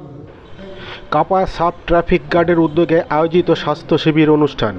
Thank you. কাপা sub traffic গার্ডের উদ্যোগে আয়োজিত স্বাস্থ্য শিবির অনুষ্ঠান।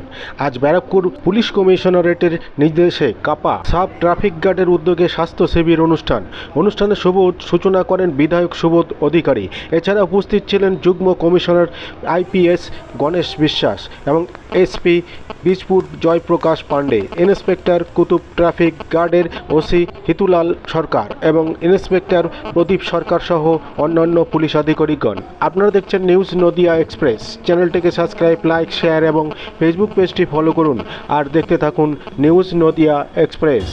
আজ ব্যারাকপুর পুলিশ কমিশনারেটের নির্দেশে কাপা সাব ট্রাফিক গার্ডের উদ্যোগে স্বাস্থ্য শিবির অনুষ্ঠান। অনুষ্ঠানে শুভ সূচনা করেন বিধায়ক সুবোধ অধিকারী। এছাড়া উপস্থিত ছিলেন যুগ্ম কমিশনার আইপিএস গণেশ বিশ্বাস এবং SP Bijpur Jayprakash Pandey, inspector Kutub traffic গার্ডের ওসি হিতুলাল সরকার এবং ইন্সপেক্টর প্রদীপ সরকার সহ অন্যান্য পুলিশ আধিকারিকগণ। আপনারা দেখছেন নিউজ নদিয়া এক্সপ্রেস। চ্যানেলটিকে সাবস্ক্রাইব, লাইক, শেয়ার এবং ফেসবুক পেজটি ফলো করুন। আর দেখতে থাকুন নিউজ নদিয়া এক্সপ্রেস।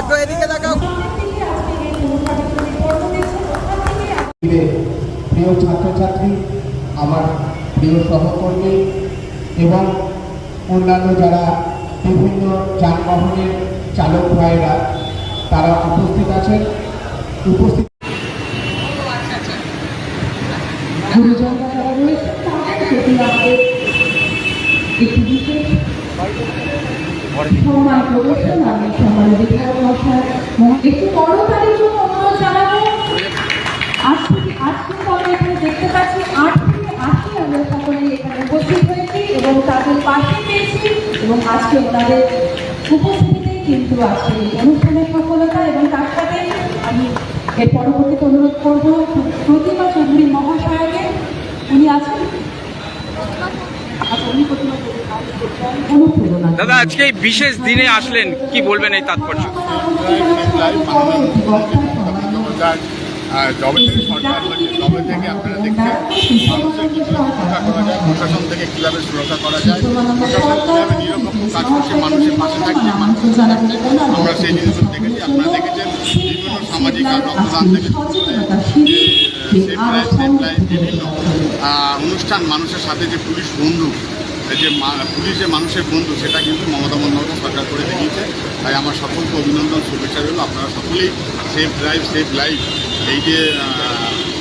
পক্ষ ব্যারাকপুর প্রিয় ছাত্রছাত্রী, আমার প্রিয় সহকর্মী এবং অন্যান্য যারা বিভিন্ন যানবাহনের চালক ভাইয়েরা, তারা উপস্থিত আছেন। উপস্থিত গুরুজনরা যারা তাদের আমাদের একটি একটু করতালির জন্য অনুরোধ জানাব আজ থেকে আজকে আমরা এখানে দেখতে পাচ্ছি আট থেকে আশি আমরা সকলে এখানে উপস্থিত হয়েছি পাশে পেয়েছি এবং আজকে ওনাদের উপস্থিতিতেই কিন্তু আজকে অনুষ্ঠানের সফলতা এবং তার সাথে আমি এর পরবর্তীতে অনুরোধ করব প্রতিমা চৌধুরী মহাশয়কে। উনি আছেন। আচ্ছা দাদা আজকে এই বিশেষ দিনে আসলেন কি বলবেন এই তাৎপর্য? থেকে আপনারা দেখছেন মানুষের প্রশাসন থেকে কীভাবে সুরক্ষা করা যায় কীভাবে মানুষের পাশে আমরা সেই দেখেছি আপনারা বিভিন্ন সামাজিক আর বিভিন্ন অনুষ্ঠান মানুষের সাথে যে পুলিশ বন্ধু যে পুলিশ যে মানুষের বন্ধু সেটা কিন্তু মমতা বন্দ্যোপাধ্যায় সরকার করে দেখিয়েছে তাই আমার সকলকে অভিনন্দন শুভেচ্ছা রইল আপনারা সকলেই সেফ ড্রাইভ সেফ লাইফ এই যে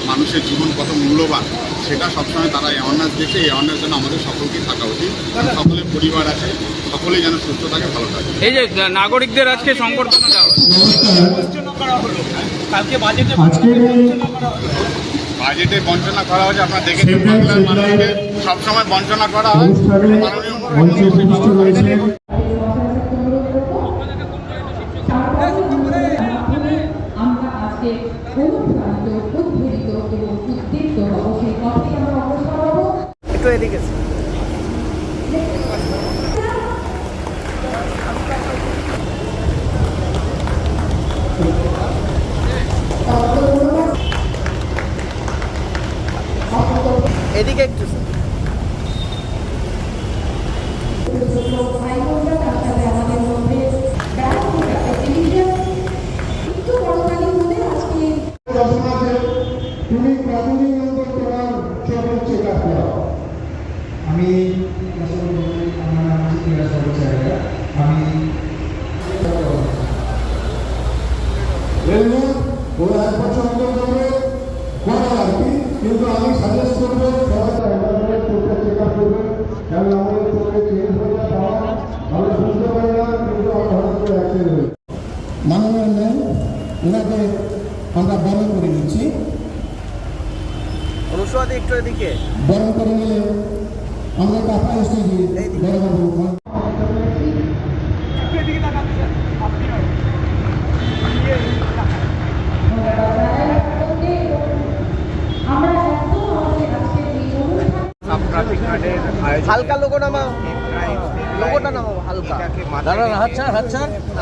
মানুষের জীবন কত মূল্যবান সেটা সবসময় তারা অ্যাওয়ারনেস দিচ্ছে এই অ্যাওয়ারনেস যেন আমাদের সকলকেই থাকা উচিত। সকলের পরিবার আছে সকলেই যেন সুস্থ থাকে ভালো থাকে। এই যে নাগরিকদের আজকে সংবর্ধনা দেওয়া হলো। বাজেটে বঞ্চনা করা হয়েছে আপনারা দেখেছেন বাংলার মানুষকে সবসময় বঞ্চনা করা হয়। Porque আয়োজনে হালকা লোগো নামাও। লোগোটা নামাও হালকা। মাথায় রেখে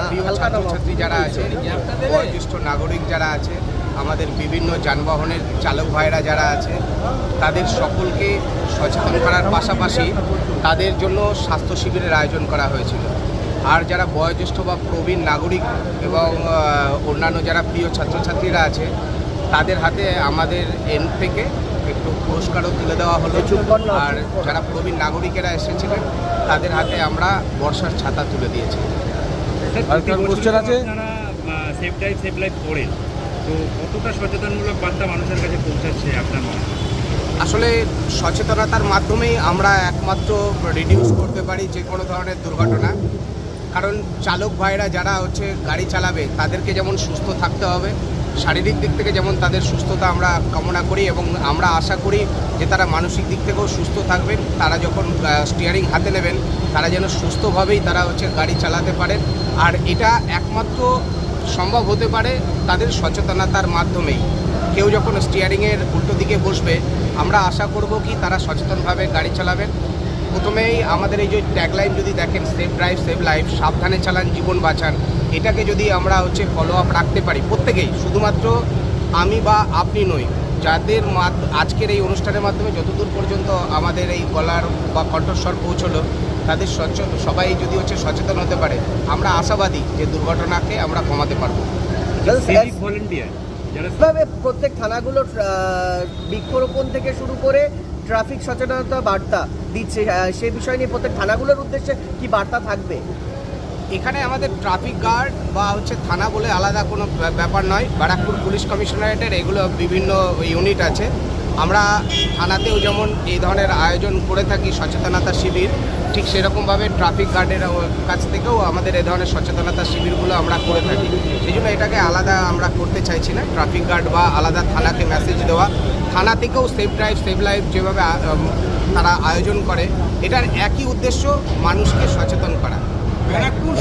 প্রিয় হালকা। ছাত্রছাত্রী যারা আছে বয়োজ্যেষ্ঠ নাগরিক যারা আছে আমাদের বিভিন্ন যানবাহনের চালক ভাইরা যারা আছে তাদের সকলকে সচেতন করার পাশাপাশি তাদের জন্য স্বাস্থ্য শিবিরের আয়োজন করা হয়েছিল। আর যারা বয়োজ্যেষ্ঠ বা প্রবীণ নাগরিক এবং অন্যান্য যারা প্রিয় ছাত্রছাত্রীরা আছে তাদের হাতে আমাদের এন থেকে একটু পুরস্কারও তুলে দেওয়া হলো। আর যারা প্রবীণ নাগরিকেরা এসেছিলেন তাদের হাতে আমরা বর্ষার ছাতা তুলে দিয়েছি। কোশ্চেন আছে? সেফ ড্রাইভ সেফ লাইফ করেন তো সচেতনমূলক বার্তা মানুষের কাছে আপনার মনে আসলে সচেতনতার মাধ্যমেই আমরা একমাত্র রিডিউস করতে পারি যে কোনো ধরনের দুর্ঘটনা। কারণ চালক ভাইরা যারা হচ্ছে গাড়ি চালাবে, তাদেরকে যেমন সুস্থ থাকতে হবে, শারীরিক দিক থেকে যেমন তাদের সুস্থতা আমরা কামনা করি এবং আমরা আশা করি যে তারা মানসিক দিক থেকেও সুস্থ থাকবেন। তারা যখন স্টিয়ারিং হাতে নেবেন, তারা যেন সুস্থভাবেই তারা হচ্ছে গাড়ি চালাতে পারেন। আর এটা একমাত্র সম্ভব হতে পারে তাদের সচেতনতার মাধ্যমেই। কেউ যখন স্টিয়ারিংয়ের উল্টো দিকে বসবে, আমরা আশা করব কি তারা সচেতনভাবে গাড়ি চালাবেন। প্রথমেই আমাদের এই যে ট্যাগলাইন যদি দেখেন সেফ ড্রাইভ সেভ লাইফ সাবধানে চালান, জীবন বাঁচান। এটাকে যদি আমরা হচ্ছে ফলো আপ রাখতে পারি, প্রত্যেকেই, শুধুমাত্র আমি বা আপনি নই, যাদের আজকের এই অনুষ্ঠানের মাধ্যমে যতদূর পর্যন্ত আমাদের এই গলার বা কণ্ঠস্বর পৌঁছলো তাদের সচ সবাই যদি হচ্ছে সচেতন হতে পারে আমরা আশাবাদী যে দুর্ঘটনাকে আমরা কমাতে পারব। প্রত্যেক থানাগুলোর বৃক্ষরোপণ থেকে শুরু করে ট্রাফিক সচেতনতা বার্তা দিচ্ছে সে বিষয় নিয়ে প্রত্যেক থানাগুলোর উদ্দেশ্যে কি বার্তা থাকবে? এখানে আমাদের ট্রাফিক গার্ড বা হচ্ছে থানা বলে আলাদা কোনো ব্যাপার নয়। ব্যারাকপুর পুলিশ কমিশনারেটের এগুলো বিভিন্ন ইউনিট আছে। আমরা থানাতেও যেমন এই ধরনের আয়োজন করে থাকি সচেতনতা শিবির ঠিক সেরকমভাবে ট্রাফিক গার্ডের কাছ থেকেও আমাদের এ ধরনের সচেতনতা শিবিরগুলো আমরা করে থাকি। সেই জন্য এটাকে আলাদা আমরা করতে চাইছি না। ট্রাফিক গার্ড বা আলাদা থানাকে মেসেজ দেওয়া। থানা থেকেও সেফ ড্রাইভ সেভ লাইফ যেভাবে তারা আয়োজন করে, এটার একই উদ্দেশ্য মানুষকে সচেতন করা। ব্যারাকপুর